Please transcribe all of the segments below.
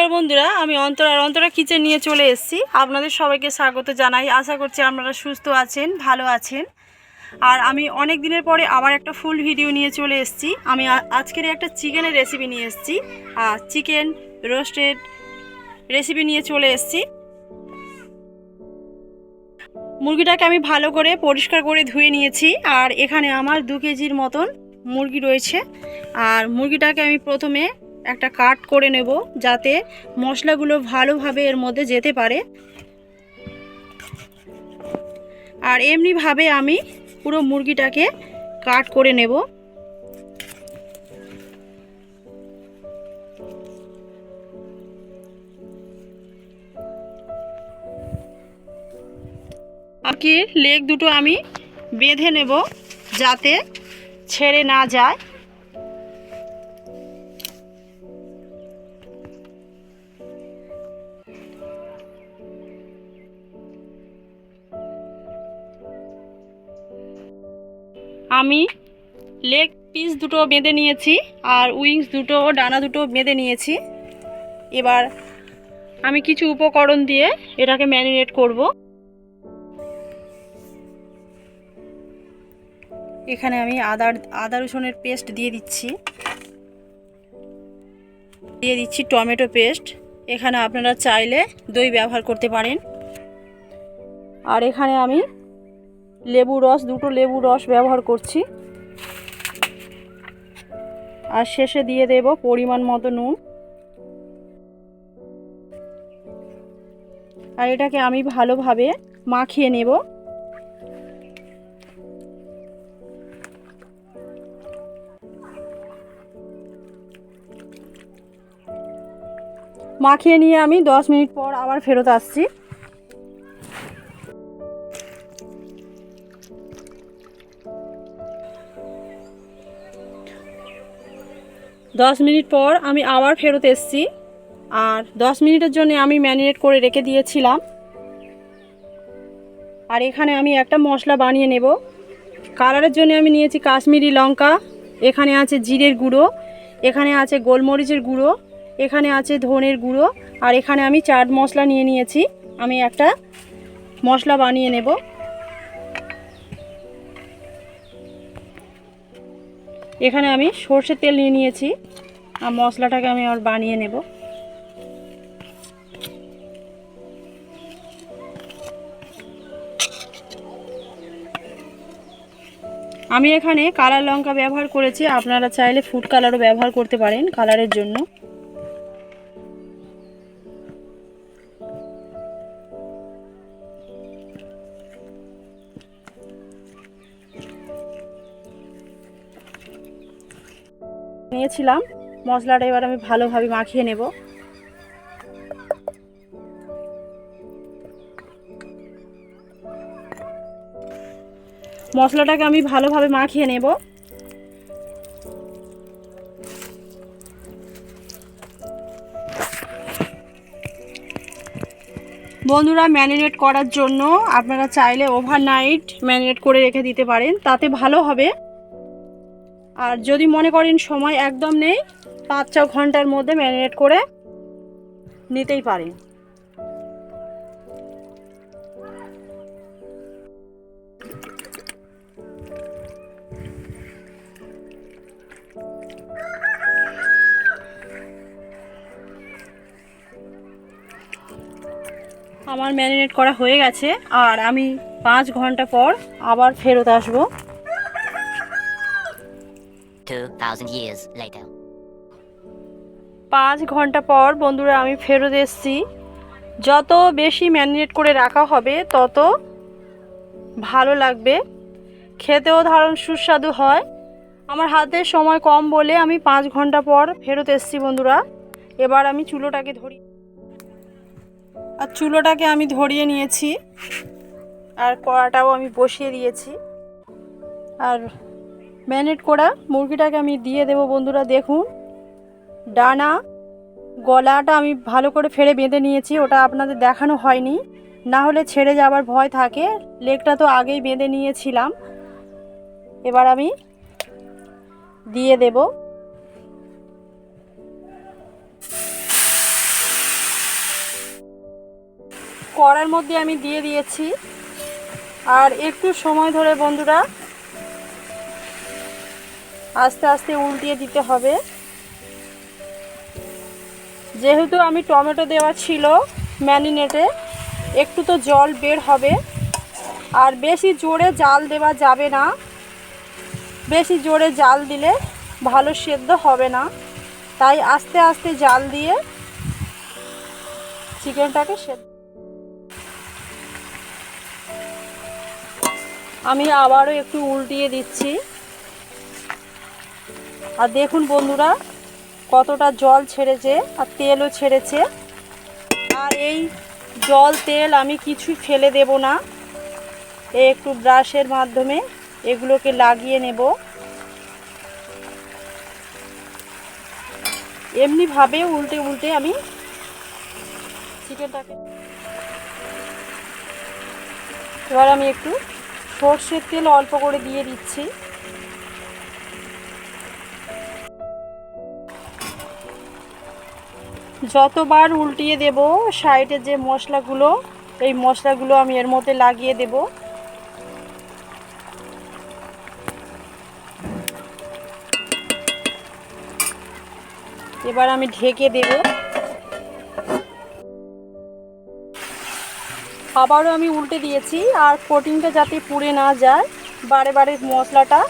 নমস্কার বন্ধুরা, আমি অন্তরা আর অন্তরা কিচেন নিয়ে চলে এসেছি। আপনাদের সবাইকে স্বাগত জানাই। আশা করছি আপনারা সুস্থ আছেন, ভালো আছেন। আর আমি অনেক দিনের পরে আবার একটা ফুল ভিডিও নিয়ে চলে এসেছি। আমি আজকের একটা চিকেনের রেসিপি নিয়ে এসেছি। আর চিকেন রোস্টেড রেসিপি নিয়ে চলে এসেছি। মুরগিটাকে আমি ভালো করে পরিষ্কার করে ধুয়ে নিয়েছি। আর এখানে আমার দু কেজির মতন মুরগি রয়েছে। আর মুরগিটাকে আমি প্রথমে একটা কাট করে নেব যাতে মশলাগুলো ভালোভাবে এর মধ্যে যেতে পারে। আর এমনিভাবে আমি পুরো মুরগিটাকে কাট করে নেব। আকি লেগ দুটো আমি বেঁধে নেব যাতে ছেড়ে না যায়। আমি লেগ পিস দুটো বেঁধে নিয়েছি আর উইংস দুটো, ডানা দুটো বেঁধে নিয়েছি। এবার আমি কিছু উপকরণ দিয়ে এটাকে ম্যারিনেট করব। এখানে আমি আদার আদা রসুনের পেস্ট দিয়ে দিচ্ছি। দিয়ে দিচ্ছি টমেটো পেস্ট এখানে আপনারা চাইলে দই ব্যবহার করতে পারেন। আর এখানে আমি লেবু রস, দুটো লেবু রস ব্যবহার করছি। আর শেষে দিয়ে দেব পরিমাণ মতো নুন। আর এটাকে আমি ভালোভাবে মাখিয়ে নেব। মাখিয়ে নিয়ে আমি দশ মিনিট পর আবার ফেরত আসছি। দশ মিনিট পর আমি আবার ফেরত এসেছি। আর দশ মিনিটের জন্য আমি ম্যারিনেট করে রেখে দিয়েছিলাম। আর এখানে আমি একটা মশলা বানিয়ে নেব। কালারের জন্য আমি নিয়েছি কাশ্মীরি লঙ্কা, এখানে আছে জিরের গুঁড়ো, এখানে আছে গোলমরিচের গুঁড়ো, এখানে আছে ধনের গুঁড়ো, আর এখানে আমি চাট মশলা নিয়ে নিয়েছি। আমি একটা মশলা বানিয়ে নেব। এখানে আমি সর্ষের তেল নিয়ে নিয়েছি। আর মশলাটাকে আমি আবার বানিয়ে নেব। আমি এখানে কালার লঙ্কা ব্যবহার করেছি। আপনারা চাইলে ফুড কালারও ব্যবহার করতে পারেন কালারের জন্য। নিয়েছিলাম। মশলাটা এবার আমি ভালোভাবে মাখিয়ে নেব। মশলাটাকে আমি ভালোভাবে মাখিয়ে নেব। বন্ধুরা ম্যারিনেট করার জন্য আপনারা চাইলে ওভারনাইট ম্যারিনেট করে রেখে দিতে পারেন, তাতে ভালো হবে। আর যদি মনে করেন সময় একদম নেই, পাঁচ ছ ঘণ্টার মধ্যে ম্যারিনেট করে নিতেই পারেন। আমার ম্যারিনেট করা হয়ে গেছে, আর আমি পাঁচ ঘণ্টা পর আবার ফেরত আসব। 2,000 years later. পাঁচ ঘণ্টা পর বন্ধুরা আমি ফেরত এসেছি। যত বেশি ম্যারিনেট করে রাখা হবে তত ভালো লাগবে। খেতেও ধারণ সুস্বাদু হয়। আমার হাতে সময় কম বলে আমি পাঁচ ঘণ্টা পর ফেরত এসেছি বন্ধুরা। এবার আমি চুলোটাকে ধরি। আর চুলোটাকে আমি ধরিয়ে নিয়েছি। আর কড়াটাও আমি বসিয়ে দিয়েছি। আর ম্যারিনেট করা মুরগিটাকে আমি দিয়ে দেবো বন্ধুরা, দেখুন। ডানা, গলাটা আমি ভালো করে ফেড়ে বেঁধে নিয়েছি, ওটা আপনাদের দেখানো হয়নি। না হলে ছেড়ে যাবার ভয় থাকে, লেগটা তো আগেই বেঁধে নিয়েছিলাম। এবার আমি দিয়ে দেব। কড়ার মধ্যে আমি দিয়ে দিয়েছি। আর একটু সময় ধরে বন্ধুরা আস্তে আস্তে উল্টিয়ে দিতে হবে। যেহেতু আমি টমেটো দেওয়া ছিল ম্যারিনেটে, একটু তো জল বের হবে। আর বেশি জোরে জাল দেওয়া যাবে না। বেশি জোরে জাল দিলে ভালো সেদ্ধ হবে না। তাই আস্তে আস্তে জাল দিয়ে চিকেনটাকে সেদ্ধ আমি আবারও একটু উল্টিয়ে দিচ্ছি। আর দেখুন বন্ধুরা, কতটা জল ছেড়েছে আর তেলও ছেড়েছে। আর এই জল, তেল আমি কিছুই ফেলে দেব না। একটু ব্রাশের মাধ্যমে এগুলোকে লাগিয়ে নেব। এমনিভাবে উল্টে উল্টে আমি চিকেনটাকে এবার আমি একটু সর্ষের তেল অল্প করে দিয়ে দিচ্ছি। যতবার উল্টিয়ে দেব, সাইডে যে মশলাগুলো, এই মশলাগুলো আমি এর মধ্যে লাগিয়ে দেব। এবার আমি ঢেকে দেব। আবারও আমি উল্টে দিয়েছি, আর কোটিংটা যাতে পুড়ে না যায়, বারে বারে মশলাটা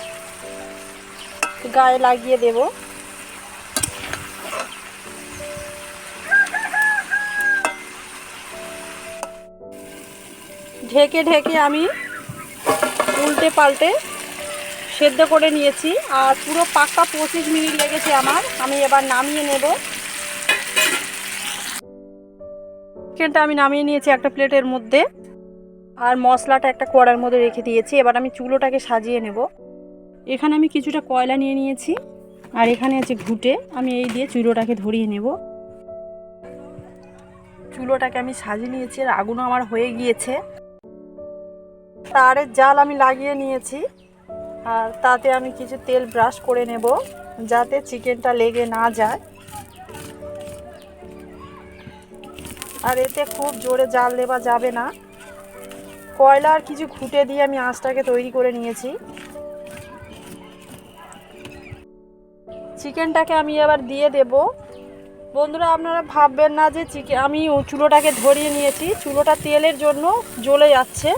গায়ে লাগিয়ে দেবো। ঢেকে ঢেকে আমি উল্টে পাল্টে সেদ্ধ করে নিয়েছি আর পুরো পাক্কা পঁচিশ মিনিট লেগেছে আমার। আমি এবার নামিয়ে নেব। চিকেনটা আমি নামিয়ে নিয়েছি একটা প্লেটের মধ্যে আর মশলাটা একটা কড়ার মধ্যে রেখে দিয়েছি। এবার আমি চুলোটাকে সাজিয়ে নেব। এখানে আমি কিছুটা কয়লা নিয়ে নিয়েছি আর এখানে আছে ঘুটে। আমি এই দিয়ে চুলোটাকে ধরিয়ে নেব। চুলোটাকে আমি সাজিয়ে নিয়েছি আর আগুনও আমার হয়ে গিয়েছে। তারের জাল আমি লাগিয়ে নিয়েছি। আর তাতে আমি কিছু তেল ব্রাশ করে নেব, যাতে চিকেনটা লেগে না যায়। আর এতে খুব জোরে জাল দেওয়া যাবে না। কয়লা আর কিছু খুঁটে দিয়ে আমি আঁচটাকে তৈরি করে নিয়েছি। চিকেনটাকে আমি এবার দিয়ে দেব। বন্ধুরা, আপনারা ভাববেন না যে চিকেন আমি চুলোটাকে ধরিয়ে নিয়েছি। চুলোটা তেলের জন্য জ্বলে যাচ্ছে।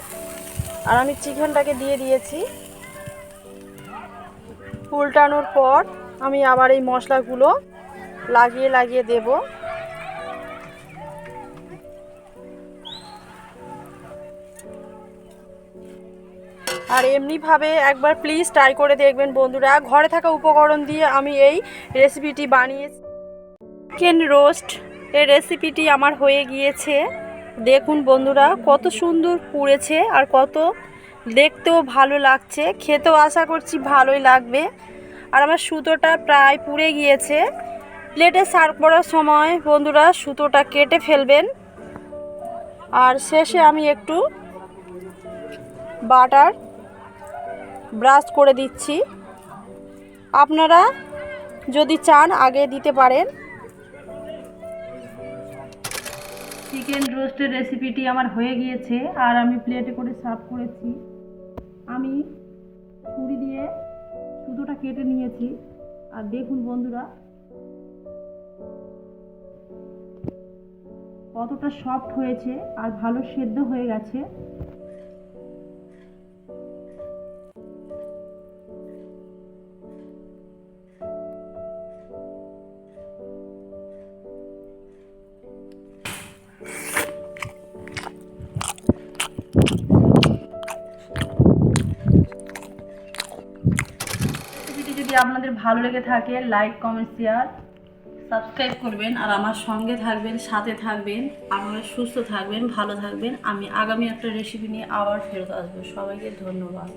আর আমি চিকেনটাকে দিয়ে দিয়েছি। উল্টানোর পর আমি আবার এই মশলাগুলো লাগিয়ে লাগিয়ে দেব। আর এমনিভাবে একবার প্লিজ ট্রাই করে দেখবেন বন্ধুরা। ঘরে থাকা উপকরণ দিয়ে আমি এই রেসিপিটি বানিয়েছি। চিকেন রোস্ট এই রেসিপিটি আমার হয়ে গিয়েছে। দেখুন বন্ধুরা, কত সুন্দর পুড়েছে আর কত দেখতেও ভালো লাগছে। খেতেও আশা করছি ভালোই লাগবে। আর আমার সুতোটা প্রায় পুড়ে গিয়েছে। প্লেটে সার্ভ করার সময় বন্ধুরা সুতোটা কেটে ফেলবেন। আর শেষে আমি একটু বাটার ব্রাশ করে দিচ্ছি। আপনারা যদি চান আগে দিতে পারেন। চিকেন রোস্টের রেসিপিটি আমার হয়ে গিয়েছে আর আমি প্লেটে করে সার্ভ করেছি। আমি ছুরি দিয়ে সুতোটা কেটে নিয়েছি। আর দেখুন বন্ধুরা, কতটা সফট হয়েছে আর ভালো সেদ্ধ হয়ে গেছে। যদি আপনাদের ভালো লেগে থাকে লাইক কমেন্ট শেয়ার সাবস্ক্রাইব করবেন আর আমার সঙ্গে থাকবেন, সাথে থাকবেন, আপনারা সুস্থ থাকবেন, ভালো থাকবেন। আমি আগামী একটা রেসিপি নিয়ে আবার ফেরত আসব। সবাইকে ধন্যবাদ।